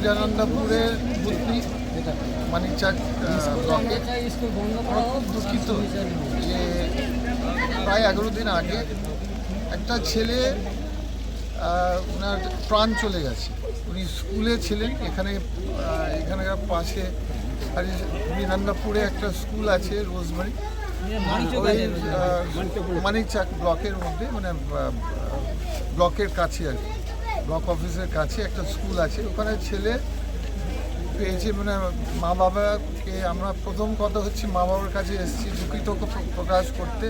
বিরানন্দপুরের বুদ্ধি মানিকচাক ব্লকে দুঃখিত যে প্রায় এগারো দিন আগে একটা ছেলে ওনার প্রাণ চলে গেছে। উনি স্কুলে ছিলেন এখানে এখানকার পাশে বিরানন্দপুরে একটা স্কুল আছে আহ, মানিকচাক ব্লকের মধ্যে মানে ব্লকের কাছে আর কি। ব্লক অফিসের কাছে একটা স্কুল আছে। ওখানে ছেলে পেয়েছে মানে মা বাবাকে আমরা প্রথম কথা হচ্ছে মা বাবার কাছে এসেছি, দুঃখিত প্রকাশ করতে।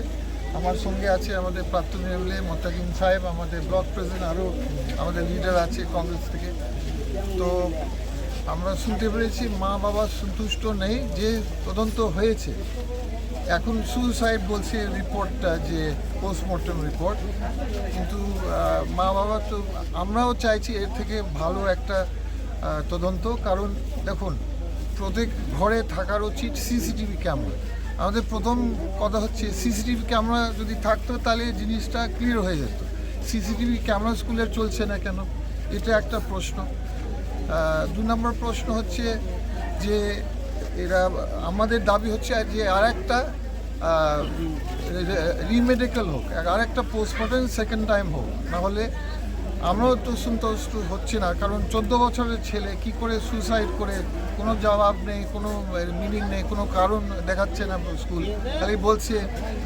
আমার সঙ্গে আছে আমাদের প্রাক্তন এমএলএ মোত্তাকিম সাহেব, আমাদের ব্লক প্রেসিডেন্ট, আরও আমাদের লিডার আছে কংগ্রেস থেকে। তো আমরা শুনতে পেরেছি, মা বাবা সন্তুষ্ট নেই, যে তদন্ত হয়েছে। এখন সুসাইড বলছে রিপোর্টটা যে পোস্টমর্টম রিপোর্ট, কিন্তু মা বাবা তো আমরাও চাইছি এর থেকে ভালো একটা তদন্ত। কারণ দেখুন, প্রত্যেক ঘরে থাকার উচিত সিসিটিভি ক্যামেরা। আমাদের প্রথম কথা হচ্ছে সিসিটিভি ক্যামেরা যদি থাকতো তাহলে জিনিসটা ক্লিয়ার হয়ে যেত। সিসিটিভি ক্যামেরা স্কুলে চলছে না কেন? এটা একটা প্রশ্ন। দু নম্বর প্রশ্ন হচ্ছে যে এরা, আমাদের দাবি হচ্ছে যে আর একটা রিমেডিকেল হোক আর একটা পোস্টমর্টম সেকেন্ড টাইম হোক। নাহলে আমরাও তো সন্তুষ্ট হচ্ছে না, কারণ চোদ্দ বছরের ছেলে কি করে সুসাইড করে, কোনো জবাব নেই, কোনো মিনিং নেই, কোনো কারণ দেখাচ্ছে না স্কুল খালি বলছে,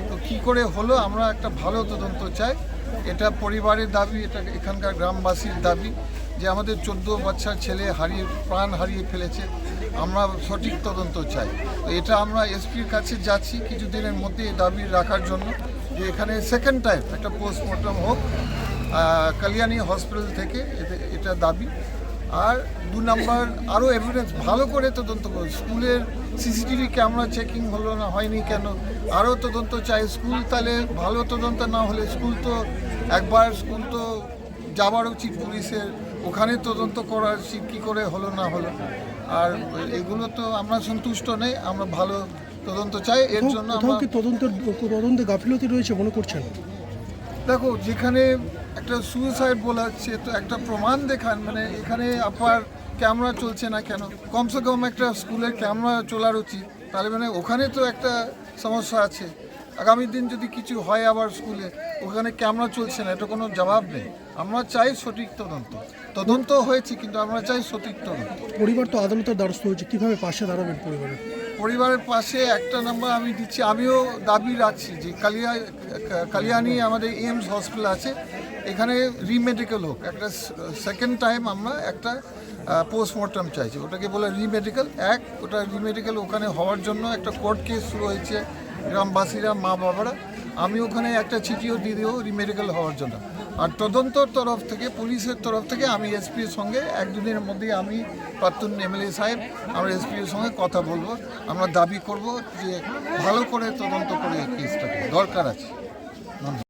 তো কী করে হলো? আমরা একটা ভালো তদন্ত চাই। এটা পরিবারের দাবি, এটা এখানকার গ্রামবাসীর দাবি। যে আমাদের চোদ্দ বাচ্চার ছেলে হারিয়ে, প্রাণ হারিয়ে ফেলেছে, আমরা সঠিক তদন্ত চাই। তো এটা আমরা এসপির কাছে যাচ্ছি কিছুদিনের মধ্যে দাবি রাখার জন্য যে এখানে সেকেন্ড টাইম একটা পোস্টমর্টম হোক কালিয়ানি হসপিটাল থেকে এটা দাবি। আর দু নম্বর আরও এভিডেন্স ভালো করে তদন্ত করুন। স্কুলের সিসিটিভি ক্যামেরা চেকিং হলো না, হয়নি কেন? আরও তদন্ত চাই। স্কুল তাহলে ভালো তদন্ত না হলে স্কুল তো একবার, স্কুল তো যাওয়ার উচিত পুলিশের ওখানে তদন্ত করা উচিত কী করে হলো না হলো। আর এগুলো তো আমরা সন্তুষ্ট নেই আমরা ভালো তদন্ত চাই এর জন্য আমরা কি তদন্তের তদন্তে গাফিলতি রয়েছে মনে করছেন? দেখো যেখানে একটা সুইসাইড বলা হচ্ছে তো একটা প্রমাণ দেখান মানে এখানে আপার ক্যামেরা চলছে না কেন? কমসে কম একটা স্কুলের ক্যামেরা চলার উচিত তাহলে মানে ওখানে তো একটা সমস্যা আছে। আগামী দিন যদি কিছু হয় আবার স্কুলে ওখানে ক্যামেরা চলছে না এটা কোনো জবাব নেই। আমরা চাই সঠিক তদন্ত। তদন্ত হয়েছে কিন্তু আমরা চাই সঠিক তদন্ত। পরিবার তো আদালতের দ্বারস্থ হয়েছে কীভাবে পাশে দাঁড়াবেন পরিবারের? পরিবারের পাশে একটা নাম্বার আমি দিচ্ছি আমিও দাবি রাখছি যে কালিয়া কালিয়ানি আমাদের এইমস হসপিটাল আছে এখানে রিমেডিকেল হোক। একটা সেকেন্ড টাইম আমরা একটা পোস্টমর্টম চাইছি। ওটাকে বলে রিমেডিকেল এক ওটা রিমেডিকেল ওখানে হওয়ার জন্য একটা কোর্ট কেস শুরু হয়েছে। গ্রামবাসীরা, মা বাবারা, আমি ওখানে একটা চিঠিও দিয়ে দেবো রিমেডিকেল হওয়ার জন্য। আর তদন্তর তরফ থেকে, পুলিশের তরফ থেকে আমি এসপির সঙ্গে এক দুদিনের মধ্যেই আমি প্রাক্তন এমএলএ সাহেব, আমরা এসপির সঙ্গে কথা বলব। আমরা দাবি করব যে ভালো করে তদন্ত করে কেসটাকে দরকার আছে।